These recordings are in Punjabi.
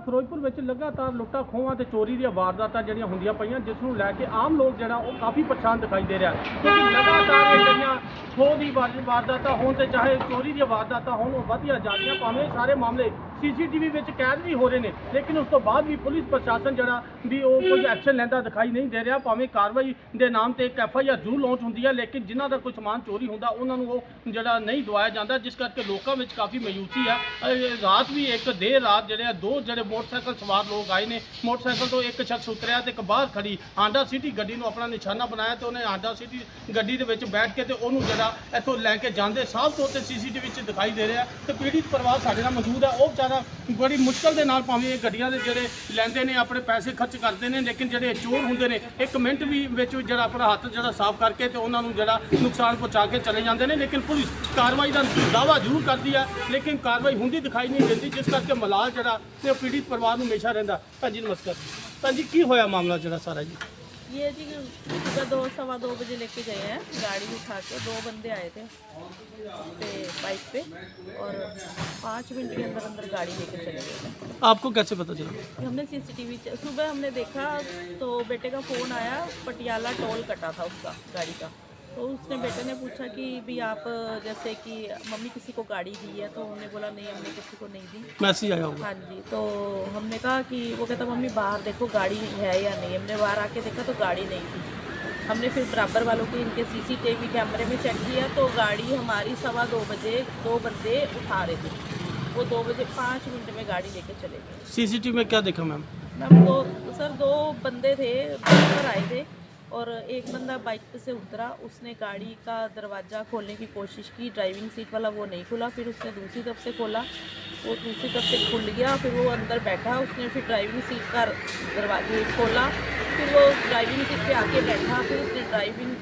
ਫਿਰੋਜ਼ਪੁਰ ਵਿੱਚ ਲਗਾਤਾਰ ਲੁੱਟਾਂ ਖੋਹਾਂ ਤੇ ਚੋਰੀ ਦੀਆਂ ਵਾਰਦਾਤਾਂ ਜਿਹੜੀਆਂ ਹੁੰਦੀਆਂ ਪਈਆਂ, ਜਿਸ ਨੂੰ ਲੈ ਕੇ ਆਮ ਲੋਕ ਜਿਹੜਾ ਉਹ ਕਾਫੀ ਪਰੇਸ਼ਾਨ ਦਿਖਾਈ ਦੇ ਰਿਹਾ ਕਿਉਂਕਿ ਲਗਾਤਾਰ ਇਹ ਜਿਹੜੀਆਂ ਖੋਹ ਦੀ ਵਾਰ- ਵਾਰਦਾਤਾਂ ਹੋਣ ਤੇ ਚਾਹੇ ਚੋਰੀ ਦੀਆਂ ਵਾਰਦਾਤਾਂ ਹੋਣ, ਉਹ ਵਧੀਆਂ ਜਾ ਰਹੀਆਂ, ਭਾਵੇਂ ਇਹ ਸਾਰੇ ਮਾਮਲੇ ਸੀਸੀਟੀਵੀ ਵਿੱਚ ਕੈਦ ਵੀ ਹੋ ਰਹੇ ਨੇ ਲੇਕਿਨ ਉਸ ਤੋਂ ਬਾਅਦ ਵੀ ਪੁਲਿਸ ਪ੍ਰਸ਼ਾਸਨ ਜਿਹੜਾ ਵੀ ਉਹ ਕੋਈ ਐਕਸ਼ਨ ਲੈਂਦਾ ਦਿਖਾਈ ਨਹੀਂ ਦੇ ਰਿਹਾ ਭਾਵੇਂ ਕਾਰਵਾਈ ਦੇ ਨਾਮ ਤੇ ਇੱਕ ਐਫ ਆਈ ਆਰ ਜ਼ਰੂਰ ਲਾਂਚ ਹੁੰਦੀ ਹੈ ਲੇਕਿਨ ਜਿਨ੍ਹਾਂ ਦਾ ਕੋਈ ਸਮਾਨ ਚੋਰੀ ਹੁੰਦਾ ਉਹਨਾਂ ਨੂੰ ਉਹ ਜਿਹੜਾ ਨਹੀਂ ਦਵਾਇਆ ਜਾਂਦਾ ਜਿਸ ਕਰਕੇ ਲੋਕਾਂ ਵਿੱਚ ਕਾਫੀ ਮਾਯੂਸੀ ਆ ਰਾਤ ਵੀ ਇੱਕ ਦੇਰ ਰਾਤ ਜਿਹੜੇ ਆ ਦੋ ਜਿਹੜੇ ਮੋਟਰਸਾਈਕਲ ਸਵਾਰ ਲੋਕ ਆਏ ਨੇ ਮੋਟਰਸਾਈਕਲ ਤੋਂ ਇੱਕ ਸ਼ਖਸ ਉਤਰਿਆ ਤੇ ਇੱਕ ਬਾਹਰ ਖੜੀ ਆਂਡਾ ਸਿਟੀ ਗੱਡੀ ਨੂੰ ਆਪਣਾ ਨਿਸ਼ਾਨਾ ਬਣਾਇਆ ਤੇ ਉਹਨੇ ਆਂਡਾ ਸਿਟੀ ਗੱਡੀ ਦੇ ਵਿੱਚ ਬੈਠ ਕੇ ਤੇ ਉਹਨੂੰ ਜਿਹੜਾ ਇੱਥੋਂ ਲੈ ਕੇ ਜਾਂਦੇ ਸਾਫ਼ ਤੌਰ ਤੇ ਸੀਸੀਟੀਵੀ ਵਿੱਚ ਦਿਖਾਈ ਦੇ ਰਿਹਾ ਤੇ ਪੀੜਿਤ ਪਰਿਵਾਰ ਸਾਡੇ ਨਾਲ ਮੌਜੂਦ ਹੈ ਉਹ ਵਿਚਾਰਾ ਬੜੀ ਮੁਸ਼ਕਲ ਦੇ ਨਾਲ ਭਾਵੇਂ ਇਹ ਗੱਡੀਆਂ ਦੇ ਜਿਹੜੇ ਲੈਂਦੇ ਨੇ, ਆਪਣੇ ਪੈਸੇ ਖਰਚ ਕਰਦੇ ਨੇ, ਲੇਕਿਨ ਜਿਹੜੇ ਚੋਰ ਹੁੰਦੇ ਨੇ, ਇੱਕ ਮਿੰਟ ਵੀ ਵਿੱਚ ਜਿਹੜਾ ਆਪਣਾ ਹੱਥ ਜਿਹੜਾ ਸਾਫ਼ ਕਰਕੇ ਤੇ ਉਹਨਾਂ ਨੂੰ ਜਿਹੜਾ ਨੁਕਸਾਨ ਪਹੁੰਚਾ ਕੇ ਚਲੇ ਜਾਂਦੇ ਨੇ, ਲੇਕਿਨ ਪੁਲਿਸ ਕਾਰਵਾਈ ਦਾ ਦਾਵਾ ਜ਼ਰੂਰ ਕਰਦੀ ਹੈ ਲੇਕਿਨ ਕਾਰਵਾਈ ਹੁੰਦੀ ਦਿਖਾਈ ਨਹੀਂ ਦਿੰਦੀ, ਜਿਸ ਕਰਕੇ ਮਲਾਲ ਜਿਹੜਾ ਤੇ ਉਹ ਪੀੜਿਤ ਪਰਿਵਾਰ ਨੂੰ ਹਮੇਸ਼ਾ ਰਹਿੰਦਾ। ਭੈਣ ਜੀ, ਨਮਸਕਾਰ। ਭੈਣ ਜੀ, ਕੀ ਹੋਇਆ ਮਾਮਲਾ ਜਿਹੜਾ ਸਾਰਾ ਜੀ? ये जी सुबह दो सवा दो बजे लेके गए हैं। गाड़ी उठा के दो बंदे आए थे पे बाइक पे और पाँच मिनट के अंदर अंदर गाड़ी लेके चले गए आपको कैसे पता चला? हमने सीसीटीवी सुबह हमने देखा तो बेटे का फ़ोन आया पटियाला टोल कटा था उसका गाड़ी का। तो उसने बेटे ने पूछा कि भी आप जैसे कि मम्मी किसी को गाड़ी दी है तो उन्होंने बोला नहीं हमने किसी को नहीं दी। मैसेज आया होगा हाँ जी तो हमने कहा कि वो कहता मम्मी बाहर देखो गाड़ी है या नहीं। हमने बाहर आके देखा तो गाड़ी नहीं थी। हमने फिर बराबर वालों के इनके सीसीटीवी कैमरे में चेक किया तो गाड़ी हमारी सवा दो बजे दो बंदे उठा रहे थे। वो दो बजे पाँच मिनट में गाड़ी लेके चले गए। सीसीटीवी में क्या देखा मैम? मैम दो सर दो बंदे थे पर आए थे। और एक बंदा बाइक पे से उतरा, उसने गाड़ी का दरवाज़ा खोलने की कोशिश की ड्राइविंग सीट वाला वो नहीं खुला, फिर उसने दूसरी तरफ़ से खोला, वो दूसरी तरफ़ से खुल गया, फिर वो अंदर बैठा, उसने फिर ड्राइविंग सीट का दरवाजे खोला, फिर वो ड्राइविंग सीट पे आके बैठा, फिर उसने ड्राइविंग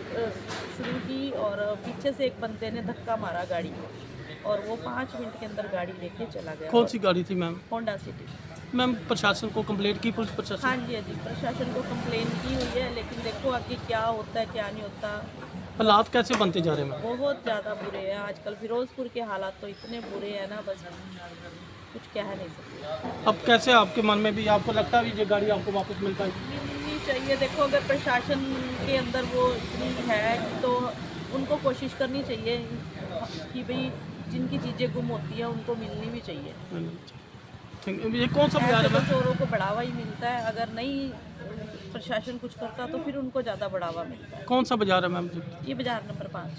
शुरू की और पीछे से एक बंदे ने धक्का मारा गाड़ी को। और वो पाँच मिनट के अंदर गाड़ी लेके चला गया। कौन सी गाड़ी थी मैम? होंडा सिटी मैम प्रशासन को कंप्लेंट की पुलिस प्रशासन? हाँ जी हाँ जी प्रशासन को कंप्लेन की हुई है लेकिन देखो आगे क्या होता है क्या नहीं होता। हालात कैसे बनते जा रहे हैं बहुत ज़्यादा बुरे हैं। आजकल फिरोजपुर के हालात तो इतने बुरे हैं ना बस कुछ कह नहीं सकते। अब कैसे आपके मन में भी आपको लगता है ये गाड़ी आपको वापस मिल पाएगी? मिलनी चाहिए। देखो अगर प्रशासन के अंदर वो इतनी है तो उनको कोशिश करनी चाहिए कि भाई जिनकी चीज़ें गुम होती है उनको मिलनी भी चाहिए। ये कौन सा बाज़ार है? तो चोरों को बढ़ावा ही मिलता है। अगर नहीं प्रशासन कुछ करता तो फिर उनको ज़्यादा बढ़ावा मिलता है। कौन सा बाज़ार है मैम ये बाज़ार नंबर पाँच।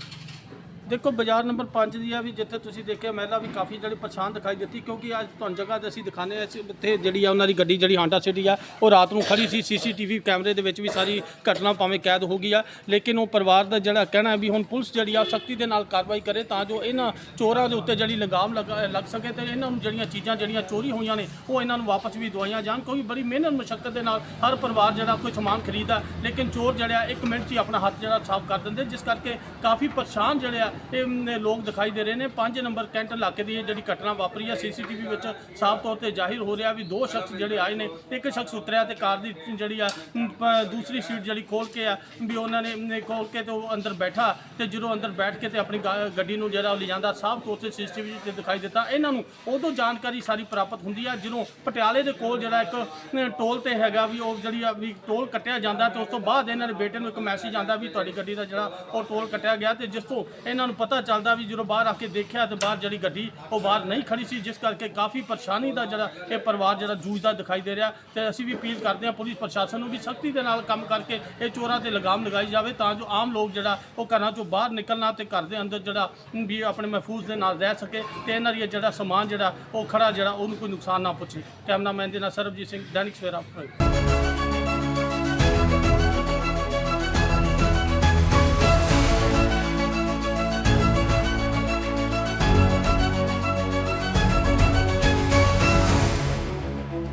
ਦੇਖੋ, ਬਾਜ਼ਾਰ ਨੰਬਰ 5 ਦੀ ਆ ਵੀ ਜਿੱਥੇ ਤੁਸੀਂ ਦੇਖਿਆ ਮਹਿਲਾ ਵੀ ਕਾਫੀ ਜਿਹੜੀ ਪਰੇਸ਼ਾਨ ਦਿਖਾਈ ਦਿੱਤੀ ਕਿਉਂਕਿ ਅੱਜ ਤੁਹਾਨੂੰ ਜਗ੍ਹਾ ਤੇ ਅਸੀਂ ਦਿਖਾਣੇ ਆ ਇੱਥੇ ਜਿਹੜੀ ਆ ਉਹਨਾਂ ਦੀ ਗੱਡੀ ਜਿਹੜੀ ਹਾਂਡਾ ਸਿਟੀ ਆ, ਉਹ ਰਾਤ ਨੂੰ ਖੜੀ ਸੀ, ਸੀਸੀਟੀਵੀ ਕੈਮਰੇ ਦੇ ਵਿੱਚ ਵੀ ਸਾਰੀ ਘਟਨਾ ਭਾਵੇਂ ਕੈਦ ਹੋ ਗਈ ਆ, ਲੇਕਿਨ ਉਹ ਪਰਿਵਾਰ ਦਾ ਜਿਹੜਾ ਕਹਿਣਾ ਵੀ ਹੁਣ ਪੁਲਿਸ ਜਿਹੜੀ ਆ ਸਖਤੀ ਦੇ ਨਾਲ ਕਾਰਵਾਈ ਕਰੇ ਤਾਂ ਜੋ ਇਹਨਾਂ ਚੋਰਾਂ ਦੇ ਉੱਤੇ ਜਿਹੜੀ ਲਗਾਮ ਲਗਾ- ਲੱਗ ਸਕੇ ਤੇ ਇਹਨਾਂ ਨੂੰ ਜਿਹੜੀਆਂ ਚੀਜ਼ਾਂ ਜਿਹੜੀਆਂ ਚੋਰੀ ਹੋਈਆਂ ਨੇ, ਉਹ ਇਹਨਾਂ ਨੂੰ ਵਾਪਸ ਵੀ ਦਵਾਈਆਂ ਜਾਣ ਕੋਈ ਬੜੀ ਮਿਹਨਤ ਮੁਸ਼ਕਲ ਦੇ ਨਾਲ ਹਰ ਪਰਿਵਾਰ ਜਿਹੜਾ ਕੋਈ ਸਮਾਨ ਖਰੀਦਦਾ, ਲੇਕਿਨ ਚੋਰ ਜਿਹੜਾ ਇੱਕ ਮਿੰਟ 'ਚ ਹੀ ਆਪਣਾ ਹੱਥ ਜਿਹੜਾ ਸਾਫ਼ ਕਰ ਦਿੰਦੇ, ਜਿਸ ਕਰਕੇ ਕਾਫੀ ਪਰੇਸ਼ਾਨ ਜਿਹੜੇ ਆ ਇਹ ਮ, ਲੋਕ ਦਿਖਾਈ ਦੇ ਰਹੇ ਨੇ। 5 ਨੰਬਰ ਕੈਂਟ ਇਲਾਕੇ ਦੀ ਇਹ ਜਿਹੜੀ ਘਟਨਾ ਵਾਪਰੀ ਆ ਸੀਸੀਟੀਵੀ ਵਿੱਚ ਸਾਫ਼ ਤੌਰ ਤੇ ਜ਼ਾਹਿਰ ਹੋ ਰਿਹਾ ਵੀ ਦੋ ਸ਼ਖਸ ਜਿਹੜੇ ਆਏ ਨੇ ਇੱਕ ਸ਼ਖਸ ਉਤਰਿਆ ਤੇ ਕਾਰ ਦੀ ਜਿਹੜੀ ਆ ਮ, ਪ- ਦੂਸਰੀ ਸੀਟ ਜਿਹੜੀ ਖੋਲ ਕੇ ਆ ਵੀ ਉਹਨਾਂ ਨੇ ਨੇ ਖੋਲ ਕੇ ਤੇ ਉਹ ਅੰਦਰ ਬੈਠਾ ਤੇ ਜਦੋਂ ਅੰਦਰ ਬੈਠ ਕੇ ਤੇ ਆਪਣੀ ਗਾ- ਗੱਡੀ ਨੂੰ ਜਿਹੜਾ ਉਹ ਲਿਜਾਂਦਾ ਸਾਫ਼ ਤੌਰ ਤੇ ਸੀਸੀਟੀਵੀ ਤੇ ਦਿਖਾਈ ਦਿੱਤਾ। ਇਹਨਾਂ ਨੂੰ ਉਦੋਂ ਜਾਣਕਾਰੀ ਸਾਰੀ ਪ੍ਰਾਪਤ ਹੁੰਦੀ ਆ ਜਦੋਂ ਪਟਿਆਲੇ ਦੇ ਕੋਲ ਜਿਹੜਾ ਇੱਕ ਅ, ਟੋਲ ਤੇ ਹੈਗਾ ਵੀ ਉਹ ਜਿਹੜੀ ਆ ਵੀ ਟੋਲ ਕੱਟਿਆ ਜਾਂਦਾ ਤੇ ਉਸ ਤੋਂ ਬਾਅਦ ਇਹਨਾਂ ਦੇ ਬੇਟੇ ਨੂੰ ਇੱਕ ਮੈਸੇਜ ਆਂਦਾ ਵੀ ਤੁਹਾਡੀ ਗੱਡੀ ਦਾ ਜਿਹੜਾ ਉਹ ਟੋਲ ਕੱਟਿਆ ਗਿਆ ਤੇ ਜਿਸ ਤੋਂ ਇਹਨਾਂ ਨੂੰ ਪਤਾ ਚੱਲਦਾ ਵੀ ਜਦੋਂ ਬਾਹਰ ਆ ਕੇ ਦੇਖਿਆ ਤੇ ਬਾਹਰ ਜਿਹੜੀ ਗੱਡੀ, ਉਹ ਬਾਹਰ ਨਹੀਂ ਖੜੀ ਸੀ, ਜਿਸ ਕਰਕੇ ਕਾਫੀ ਪਰੇਸ਼ਾਨੀ ਦਾ ਜਿਹੜਾ ਇਹ ਪਰਿਵਾਰ ਜਿਹੜਾ ਜੂਝਦਾ ਦਿਖਾਈ ਦੇ ਰਿਹਾ ਤੇ ਅਸੀਂ ਵੀ ਅਪੀਲ ਕਰਦੇ ਹਾਂ ਪੁਲਿਸ ਪ੍ਰਸ਼ਾਸਨ ਨੂੰ ਵੀ ਸਖਤੀ ਦੇ ਨਾਲ ਕੰਮ ਕਰਕੇ ਇਹ ਚੋਰਾਂ ਤੇ ਲਗਾਮ ਲਗਾਈ ਜਾਵੇ ਤਾਂ ਜੋ ਆਮ ਲੋਕ ਜਿਹੜਾ ਉਹ ਘਰਾਂ ਚੋਂ ਬਾਹਰ ਨਿਕਲਣਾ ਤੇ ਘਰ ਦੇ ਅੰਦਰ ਜਿਹੜਾ ਵੀ ਆਪਣੇ ਮਹਿਫੂਜ਼ ਦੇ ਨਾਲ ਰਹਿ ਸਕੇ ਤੇ ਇਹਨਾਂ ਦੀ ਜਿਹੜਾ ਸਮਾਨ ਜਿਹੜਾ ਉਹ ਖੜਾ ਜਿਹੜਾ ਉਹਨੂੰ ਕੋਈ ਨੁਕਸਾਨ ਨਾ ਪੁੱਛੇ। ਕੈਮਰਾਮੈਨ ਦੇ ਨਾਲ ਸਰਬਜੀਤ ਸਿੰਘ, ਦੈਨਿਕ ਸਵੇਰਾ